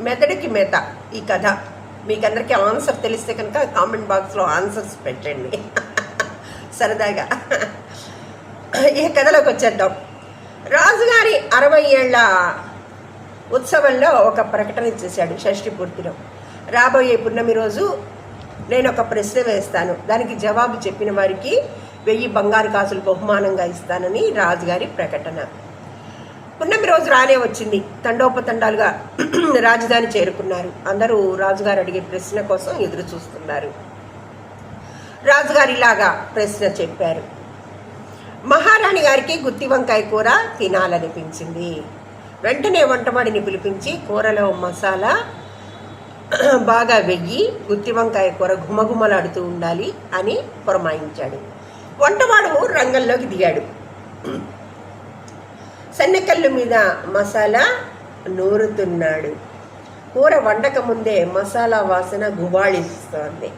మెదడుకి మెత ఈ కథ. మీకందరికీ ఆన్సర్ తెలిస్తే కనుక కామెంట్ బాక్స్లో ఆన్సర్స్ పెట్టండి. సరదాగా. ఈ కథలోకి వచ్చేద్దాం. రాజుగారి అరవై ఏళ్ళ ఉత్సవంలో ఒక ప్రకటన చేశాడు షష్ఠి పూర్తిలో. రాబోయే పున్నమి రోజు నేను ఒక ప్రశ్న వేస్తాను. దానికి జవాబు చెప్పిన వారికి వెయ్యి బంగారు కాసులు బహుమానంగా ఇస్తానని రాజుగారి ప్రకటన. పున్నమి రోజు రానే వచ్చింది. తండోపతండాలుగా రాజధాని చేరుకున్నారు. అందరూ రాజుగారు అడిగే ప్రశ్న కోసం ఎదురు చూస్తున్నారు. రాజుగారు ఇలాగా ప్రశ్న చెప్పారు. మహారాణి గారికి గుత్తి వంకాయ కూర తినాలనిపించింది. వెంటనే వంటవాడిని పిలిపించి కూరలో మసాలా బాగా వెయ్యి గుత్తి వంకాయ కూర గుమగుమలాడుతూ ఉండాలి అని పురమాయించాడు. వంటవాడు రంగంలోకి దిగాడు. సన్నెకల్లు మీద మసాలా నూరుతున్నాడు. కూర వండక ముందే మసాలా వాసన గుబాళిస్తోంది.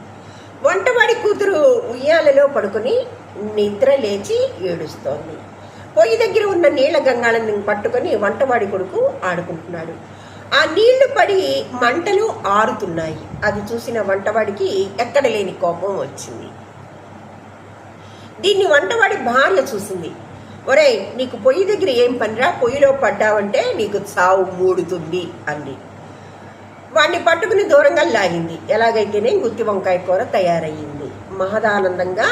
వంటవాడి కూతురు ఉయ్యాలలో పడుకొని నిద్ర లేచి ఏడుస్తోంది. పొయ్యి దగ్గర ఉన్న నీళ్ళ గంగాళని పట్టుకొని వంటవాడి కొడుకు ఆడుకుంటున్నాడు. ఆ నీళ్ళు పడి మంటలు ఆరుతున్నాయి. అది చూసిన వంటవాడికి ఎక్కడ లేని కోపం వచ్చింది. దీన్ని వంటవాడి భార్య చూసింది. ఒరేయ్ నీకు పొయ్యి దగ్గర ఏం పనిరా? పొయ్యిలో పడ్డావంటే నీకు సావు మూడుతుంది అంది. వాడిని పట్టుకుని దూరంగా లాగింది. ఎలాగైతేనే గుత్తి వంకాయ కూర తయారయ్యింది. మహదానందంగా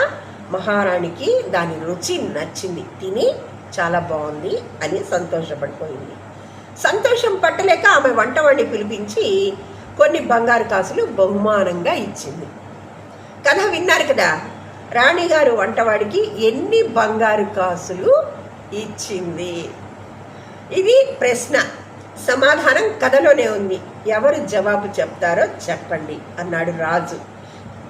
మహారాణికి దాని రుచి నచ్చింది. తిని చాలా బాగుంది అని సంతోషపడిపోయింది. సంతోషం పట్టలేక ఆమె వంటవాడిని పిలిపించి కొన్ని బంగారు కాసులు బహుమానంగా ఇచ్చింది. కథ విన్నారు కదా రాణిగారు వంటవాడికి ఎన్ని బంగారు కాసులు ఇచ్చింది. ఇది ప్రశ్న. సమాధానం కథలోనే ఉంది. ఎవరు జవాబు చెప్తారో చెప్పండి అన్నాడు రాజు.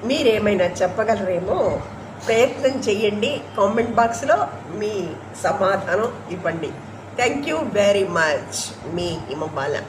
మీరేమైనా చెప్పగలరేమో ప్రయత్నం చెయ్యండి. కామెంట్ బాక్స్లో మీ సమాధానం ఇవ్వండి. Thank you very much. Me Himabala.